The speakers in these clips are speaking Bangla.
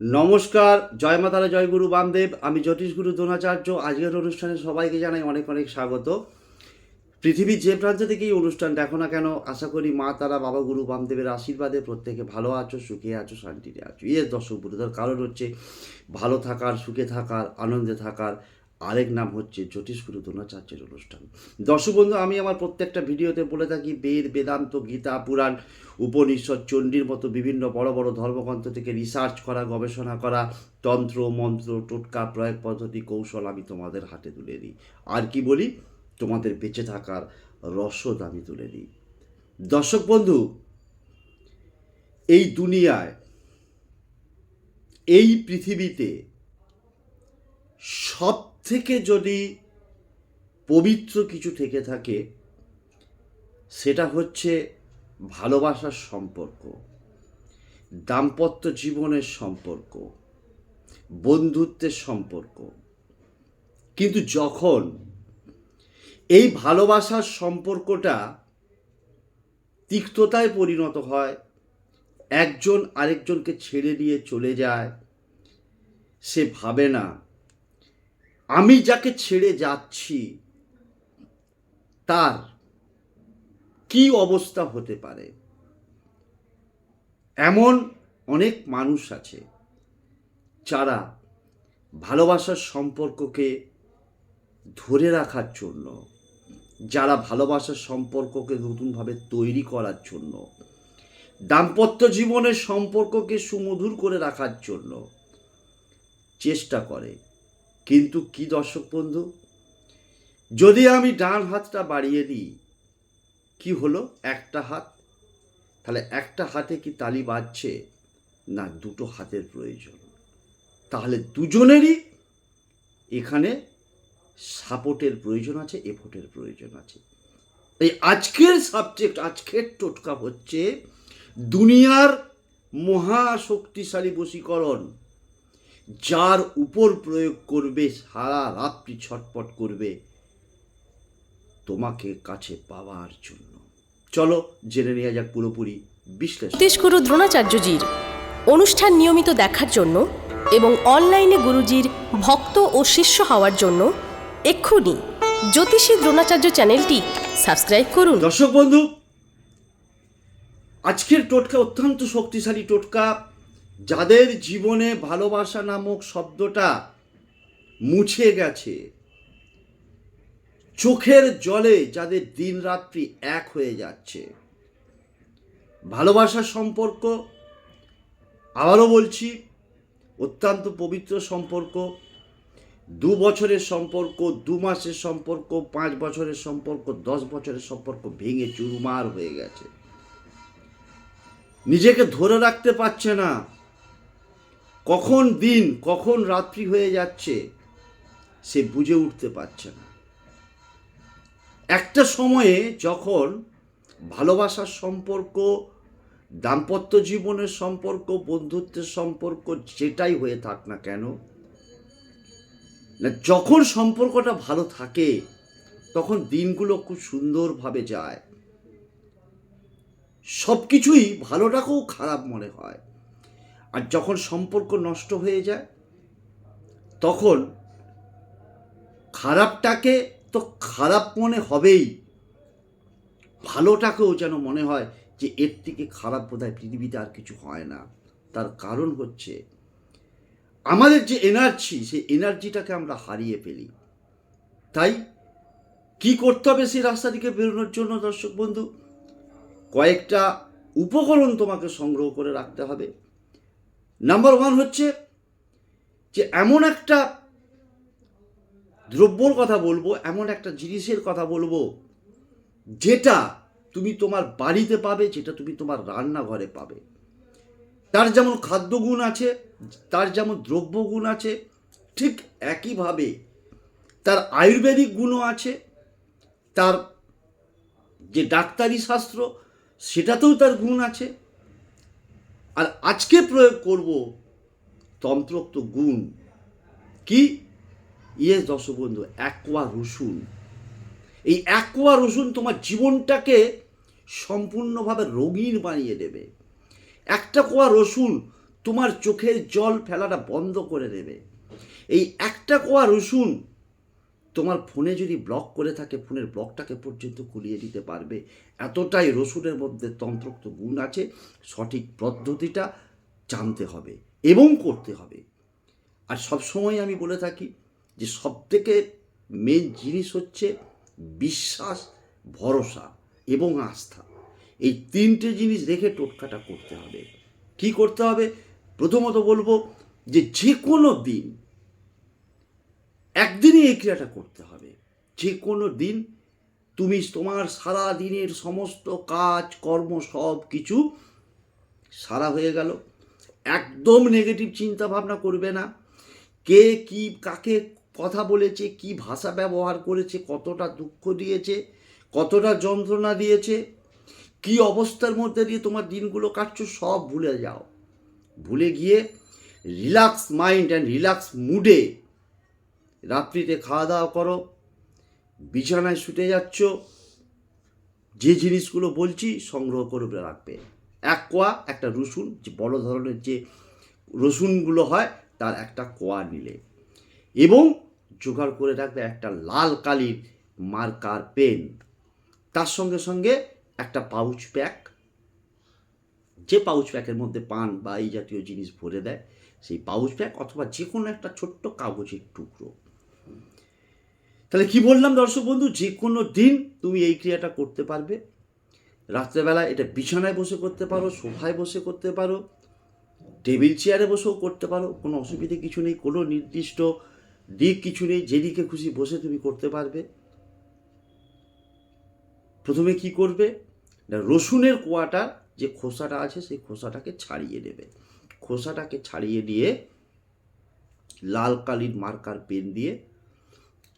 নমস্কার, জয় মাতারা জয় গুরু বামদেব। আমি জ্যোতিষ গুরু দ্রোণাচার্য। আজকের অনুষ্ঠানে সবাইকে জানাই অনেক অনেক স্বাগত। পৃথিবীর যে প্রান্ত থেকে এই অনুষ্ঠান দেখো না কেন, আশা করি মা, তারা, বাবা, গুরু, বামদেবের আশীর্বাদে প্রত্যেকে ভালো আছো, সুখে আছো, শান্তিতে আছো। ইয়ে দর্শক বন্ধুদের, কারণ হচ্ছে ভালো থাকার, সুখে থাকার, আনন্দে থাকার আরেক নাম হচ্ছে জ্যোতিষগুরু দ্রোণাচার্যের অনুষ্ঠান। দর্শক বন্ধু, আমি আমার প্রত্যেকটা ভিডিওতে বলে থাকি, বেদ, বেদান্ত, গীতা, পুরাণ, উপনিষদ, চণ্ডীর মতো বিভিন্ন বড় বড় ধর্মগ্রন্থ থেকে রিসার্চ করা, গবেষণা করা, তন্ত্র, মন্ত্র, টোটকা, প্রয়োগ পদ্ধতি, কৌশল আমি তোমাদের হাতে তুলে দিই। আর কি বলি? তোমাদের বেঁচে থাকার রসদ আমি তুলে দিই। দর্শক বন্ধু, এই দুনিয়ায়, এই পৃথিবীতে সব থেকে যদি পবিত্র কিছু থেকে থাকে, সেটা হচ্ছে ভালোবাসার সম্পর্ক, দাম্পত্য জীবনের সম্পর্ক, বন্ধুত্বের সম্পর্ক। কিন্তু যখন এই ভালোবাসার সম্পর্কটা তিক্ততায় পরিণত হয়, একজন আরেকজনকে ছেড়ে দিয়ে চলে যায়, সে ভাবে না আমি যাকে ছেড়ে যাচ্ছি, তার কি অবস্থা হতে পারে? এমন অনেক মানুষ আছে যারা ভালোবাসার সম্পর্ককে ধরে রাখার জন্য, যারা ভালোবাসার সম্পর্ককে নতুনভাবে তৈরি করার জন্য, দাম্পত্য জীবনের সম্পর্ককে সুমধুর করে রাখার জন্য চেষ্টা করে। কিন্তু কি দর্শক বন্ধু? যদি আমি ডান হাতটা বাড়িয়ে দিই, কি হলো? একটা হাত? তাহলে একটা হাতে কি তালি বাজছে? না, দুটো হাতের প্রয়োজন। তাহলে দুজনেরই এখানে সাপোর্টের প্রয়োজন আছে এফোর্টের প্রয়োজন আছে। এই আজকের সাবজেক্ট আজকের টোটকা হচ্ছে দুনিয়ার মহাশক্তিশালী বশীকরণ। যার উপর প্রয়োগ করবে সারা রাত্রি ছটপট করবে তোমাকে কাছে পাওয়ার জন্য। চলো জেনে নেওয়া যাক পুরোপুরি বিশ্লেষণ। জ্যোতিষগুরু দ্রোণাচার্যজির অনুষ্ঠান নিয়মিত দেখার জন্য এবং অনলাইনে গুরুজির ভক্ত ও শিষ্য হওয়ার জন্য এক্ষুনি জ্যোতিষী দ্রোণাচার্য চ্যানেলটি সাবস্ক্রাইব করুন। দর্শক বন্ধু আজকের টোটকা অত্যন্ত শক্তিশালী টোটকা। যাদের জীবনে ভালোবাসা নামক শব্দটা মুছে গেছে, চোখের জলে যাদের দিনরাত্রি এক হয়ে যাচ্ছে। ভালোবাসার সম্পর্ক, আবারও বলছি, অত্যন্ত পবিত্র সম্পর্ক, দু বছরের সম্পর্ক, দু মাসের সম্পর্ক, পাঁচ বছরের সম্পর্ক, দশ বছরের সম্পর্ক ভেঙে চুরমার হয়ে গেছে। নিজেকে ধরে রাখতে পারছে না। কখন দিন, কখন রাত্রি হয়ে যাচ্ছে, সে বুঝে উঠতে পারছে না। একটা সময়ে যখন ভালোবাসার সম্পর্ক, দাম্পত্য জীবনের সম্পর্ক, বন্ধুত্বের সম্পর্ক যেটাই হয়ে থাক না কেন, না, যখন সম্পর্কটা ভালো থাকে, তখন দিনগুলো খুব সুন্দরভাবে যায়। সব কিছুই ভালোটাকেও খারাপ মনে হয়। আর যখন সম্পর্ক নষ্ট হয়ে যায়, তখন খারাপটাকে তো খারাপ মনে হবেই। ভালোটাকেও যেন মনে হয় যে এর থেকে খারাপ বোধহয় পৃথিবীতে আর কিছু হয় না। তার কারণ হচ্ছে, আমাদের যে এনার্জি সেই এনার্জিটাকে আমরা হারিয়ে ফেলি। তাই কি করতে হবে সেই রাস্তা থেকে বেরোনোর জন্য দর্শক বন্ধু? কয়েকটা উপকরণ তোমাকে সংগ্রহ করে রাখতে হবে। নাম্বার ওয়ান হচ্ছে যে এমন একটা দ্রব্যর কথা বলব, এমন একটা জিনিসের কথা বলব, যেটা তুমি তোমার বাড়িতে পাবে, যেটা তুমি তোমার রান্নাঘরে পাবে। তার যেমন খাদ্যগুণ আছে, তার যেমন দ্রব্যগুণ আছে, ঠিক একইভাবে তার আয়ুর্বেদিক গুণও আছে, তার যে ডাক্তারি শাস্ত্র, সেটাতেও তার গুণ আছে। আর আজকে প্রয়োগ করব তন্ত্রোক্ত গুণ। কি? ইয়ে দশবন্ধু অ্যাকোয়া রসুন। এই অ্যাকোয়া রসুন তোমার জীবনটাকে সম্পূর্ণভাবে রঙিন বানিয়ে দেবে। একটা কোয়া রসুন তোমার চোখের জল ফেলাটা বন্ধ করে দেবে। এই একটা কোয়া রসুন তোমার ফোনে যদি ব্লক করে থাকে, ফোনের ব্লকটাকে পর্যন্ত খুলিয়ে দিতে পারবে। এতটাই রসুনের মধ্যে তন্ত্রোক্ত গুণ আছে, সঠিক পদ্ধতিটা জানতে হবে এবং করতে হবে। আর সবসময় আমি বলে থাকি যে সবথেকে মেন জিনিস হচ্ছে বিশ্বাস, ভরসা এবং আস্থা। এই তিনটে জিনিস রেখে টোটকাটা করতে হবে। কি করতে হবে? প্রথমত বলব যে যে কোনো দিন একদিনই এই ক্রিয়াটা করতে হবে। যে কোনো দিন তুমি তোমার সারা দিনের সমস্ত কাজ, কর্ম, সব কিছু সারা হয়ে গেল। একদম নেগেটিভ চিন্তা ভাবনা করবে না। কে কি, কাকে কথা বলেছে, কি ভাষা ব্যবহার করেছে, কতটা দুঃখ দিয়েছে, কতটা যন্ত্রণা দিয়েছে, কি অবস্থার মধ্যে দিয়ে তোমার দিনগুলো কাটছো, সব ভুলে যাও। ভুলে গিয়ে রিল্যাক্স মাইন্ড অ্যান্ড রিল্যাক্স মুডে রাত্রিতে খাওয়া দাওয়া করো, বিছানায় শুতে যাচ্ছ, যে জিনিসগুলো বলছি সংগ্রহ করে রাখবে। এক কোয়া একটা রসুন, যে বড় ধরনের যে রসুনগুলো হয়, তার একটা কোয়া নিলে। এবং জোগাড় করে রাখবে একটা লাল কালির মার্কার পেন। তার সঙ্গে সঙ্গে একটা পাউচ প্যাক। যে পাউচ প্যাকের মধ্যে পান বা এই জাতীয় জিনিস ভরে দেয়, সেই পাউচ প্যাক অথবা যে কোনো একটা ছোট্ট কাগজের টুকরো। তাহলে কি বললাম দর্শক বন্ধু? যে কোনো দিন তুমি এই ক্রিয়াটা করতে পারবে। রাত্রেবেলা এটা বিছানায় বসে করতে পারো, সোফায় বসে করতে পারো, টেবিল চেয়ারে বসেও করতে পারো, কোনো অসুবিধে কিছু নেই, কোনো নির্দিষ্ট দিক কিছু নেই, যেদিকে খুশি বসে তুমি করতে পারবে। প্রথমে কি করবে? রসুনের কোয়াটার যে খোসাটা আছে সেই খোসাটাকে ছাড়িয়ে নেবে। খোসাটাকে ছাড়িয়ে দিয়ে লাল কালির মার্কার পেন দিয়ে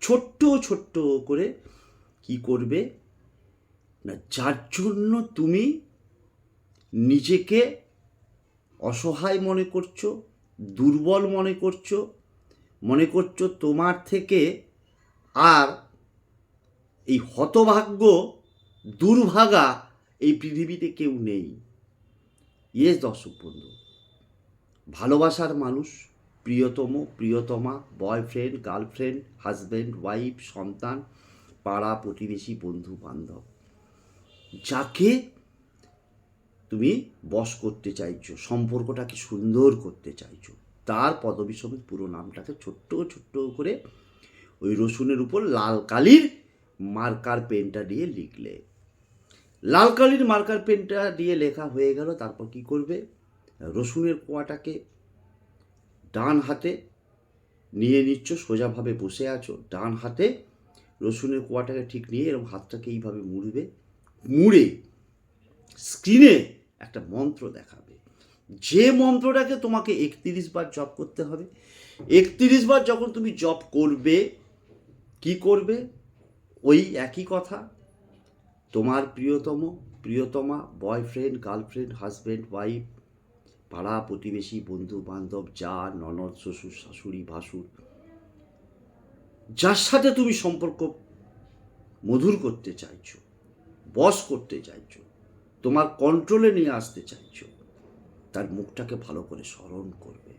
ছোট্ট ছোট্ট করে কি করবে? না, যার জন্য তুমি নিজেকে অসহায় মনে করছ, দুর্বল মনে করছ মনে করছ তোমার থেকে আর এই হতভাগ্য দুর্ভাগা এই পৃথিবীতে কেউ নেই। ইয়েস দর্শক বন্ধু, ভালোবাসার মানুষ প্রিয়তম, প্রিয়তমা বয়ফ্রেন্ড গার্লফ্রেন্ড হাজব্যান্ড ওয়াইফ সন্তান, পাড়া, প্রতিবেশী, বন্ধু, বান্ধব। যাকে তুমি বশ করতে চাইছো, সম্পর্কটাকে সুন্দর করতে চাইছো, তার পদবী সমেত পুরো নামটাকে ছোট্ট ছোট্ট করে ওই রসুনের উপর লাল কালির মার্কার পেনটা দিয়ে লিখলে। লাল কালির মার্কার পেনটা দিয়ে লেখা হয়ে গেল, তারপর কি করবে? রসুনের কোয়াটাকে ডান হাতে নিয়ে নিচ্ছ, সোজাভাবে বসে আছো, ডান হাতে রসুনের কোয়াটাকে ঠিক নিয়ে এরকম হাতটাকে এইভাবে মুড়বে, মুড়ে স্ক্রিনে একটা মন্ত্র দেখাবে। যে মন্ত্রটাকে তোমাকে একত্রিশ বার জপ করতে হবে, একত্রিশ বার যখন তুমি জপ করবে, কি করবে? ওই একই কথা, তোমার প্রিয়তম, প্রিয়তমা বয়ফ্রেন্ড গার্লফ্রেন্ড হাজব্যান্ড ওয়াইফ পাড়া প্রতিবেশী বন্ধু বান্ধব যা, ননদ, শ্বশুর, শাশুড়ি, ভাসুর, যার সাথে তুমি সম্পর্ক মধুর করতে চাইছো বস করতে চাইছো, তোমার কন্ট্রোলে নিয়ে আসতে চাইছো, তার মুখটাকে ভালো করে স্মরণ করবে।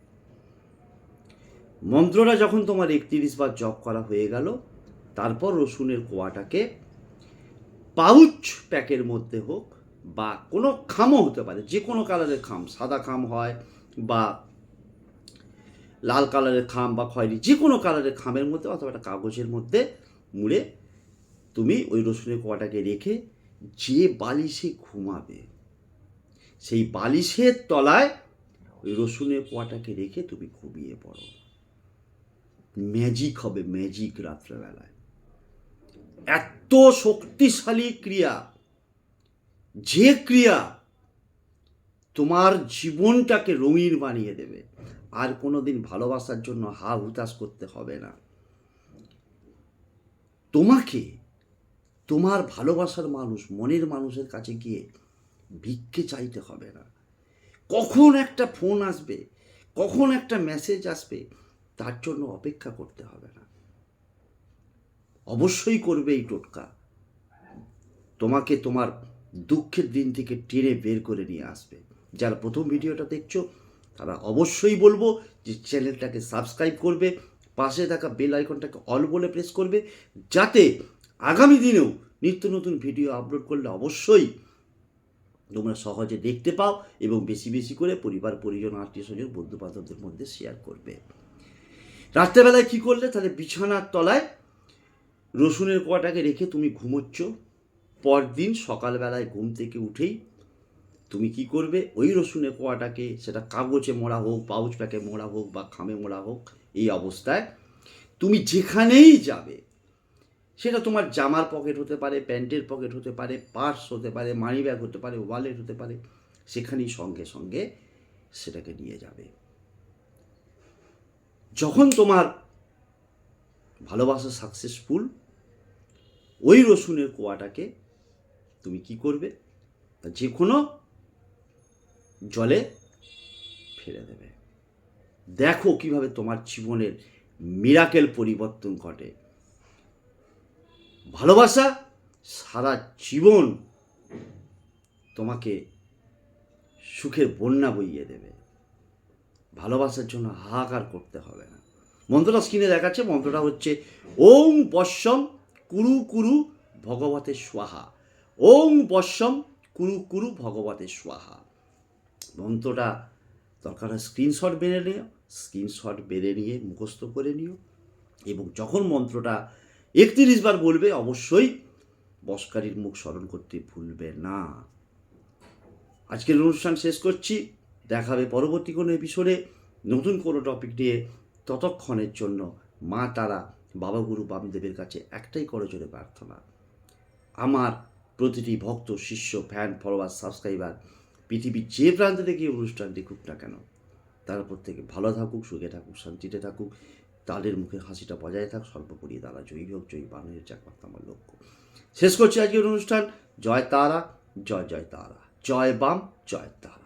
মন্ত্রটা যখন তোমার একত্রিশ বার জপ করা হয়ে গেল, তারপর রসুনের কোয়াটাকে পাউচ প্যাকের মধ্যে হোক বা কোনো খামও হতে পারে, যে কোনো কালারের খাম, সাদা খাম হয় বা লাল কালারের খাম বা খয়েরি, যে কোনো কালারের খামের মধ্যে অথবা একটা কাগজের মধ্যে মুড়ে তুমি ওই রসুনের কোয়াটাকে রেখে যে বালিশে ঘুমাবে, সেই বালিশের তলায় ওই রসুনের কোয়াটাকে রেখে তুমি ঘুমিয়ে পড়ো। ম্যাজিক হবে ম্যাজিক রাত্রেবেলায়। এত শক্তিশালী ক্রিয়া। যে ক্রিয়া তোমার জীবনটাকে রঙিন বানিয়ে দেবে, আর কোনো দিন ভালোবাসার জন্য হা হুতাশ করতে হবে না। তোমাকে তোমার ভালোবাসার মানুষ, মনের মানুষের কাছে গিয়ে ভিক্ষে চাইতে হবে না। কখন একটা ফোন আসবে, কখন একটা মেসেজ আসবে, তার জন্য অপেক্ষা করতে হবে না। অবশ্যই করবে এই টোটকা। তোমাকে তোমার দুঃখের দিন থেকে টেনে বের করে নিয়ে আসবে। যারা প্রথম ভিডিওটা দেখছ, তারা অবশ্যই বলব যে চ্যানেলটাকে সাবস্ক্রাইব করবে, পাশে থাকা বেল আইকনটাকে অল বলে প্রেস করবে, যাতে আগামী দিনেও নিত্য নতুন ভিডিও আপলোড করলে অবশ্যই তোমরা সহজে দেখতে পাও এবং বেশি বেশি করে পরিবার, পরিজন, আত্মীয় স্বজন বন্ধু বান্ধবদের মধ্যে শেয়ার করবে। রাত্রেবেলায় কি করলে? তাহলে বিছানার তলায় রসুনের কোয়াটাকে রেখে তুমি ঘুমোচ্ছ। পরদিন সকালবেলায় ঘুম থেকে উঠেই তুমি কি করবে? ওই রসুনের কোয়াটাকে, সেটা কাগজে মোড়া হোক পাউচ প্যাকে মোড়া হোক বা খামে মোড়া হোক, এই অবস্থায় তুমি যেখানেই যাবে, সেটা তোমার জামার পকেট হতে পারে, প্যান্টের পকেট হতে পারে পার্স হতে পারে মানি ব্যাগ হতে পারে ওয়ালেট হতে পারে, সেখানেই সঙ্গে সঙ্গে সেটাকে নিয়ে যাবে। যখন তোমার ভালোবাসা সাকসেসফুল ওই রসুনের কোয়াটাকে তুমি কি করবে? যে কোনো জলে ফেলে দেবে। দেখো কীভাবে তোমার জীবনের মিরাকেল পরিবর্তন ঘটে। ভালোবাসা সারা জীবন তোমাকে সুখের বন্যা বইয়ে দেবে। ভালোবাসার জন্য হাহাকার করতে হবে না। মন্ত্রটা স্ক্রিনে দেখাচ্ছে, মন্ত্রটা হচ্ছে, ওম বশ্যম কুরু কুরু ভগবতের স্বাহা। ওং বশ্যম কুরু কুরু ভগবতে স্বাহা। মন্ত্রটা দরকার হয় স্ক্রিনশট বেড়ে নিও স্ক্রিনশট বেড়ে নিয়ে মুখস্থ করে নিও এবং যখন মন্ত্রটা একত্রিশ বার বলবে অবশ্যই বসকারীর মুখ স্মরণ করতে ভুলবে না। আজকের অনুষ্ঠান শেষ করছি দেখাবে পরবর্তী কোনো এপিসোডে নতুন কোনো টপিক নিয়ে ততক্ষণের জন্য মা তারা বাবা গুরু বামদেবের কাছে একটাই করজোরে প্রার্থনা। আমার প্রতিটি ভক্ত, শিষ্য ফ্যান ফলোয়ার সাবস্ক্রাইবার পৃথিবীর যে প্রান্তে থেকে অনুষ্ঠান দেখুক না কেন, তার প্রত্যেকে ভালো থাকুক, সুখে থাকুক, শান্তিতে থাকুক, তাদের মুখে হাসিটা বজায় থাক, সর্বোপরি তারা জয়ী হোক, জয়ী বানের চাকমাত্র আমার লক্ষ্য। শেষ করছি আজকের অনুষ্ঠান। জয় তারা, জয় জয় তারা। জয় বাম, জয় তারা।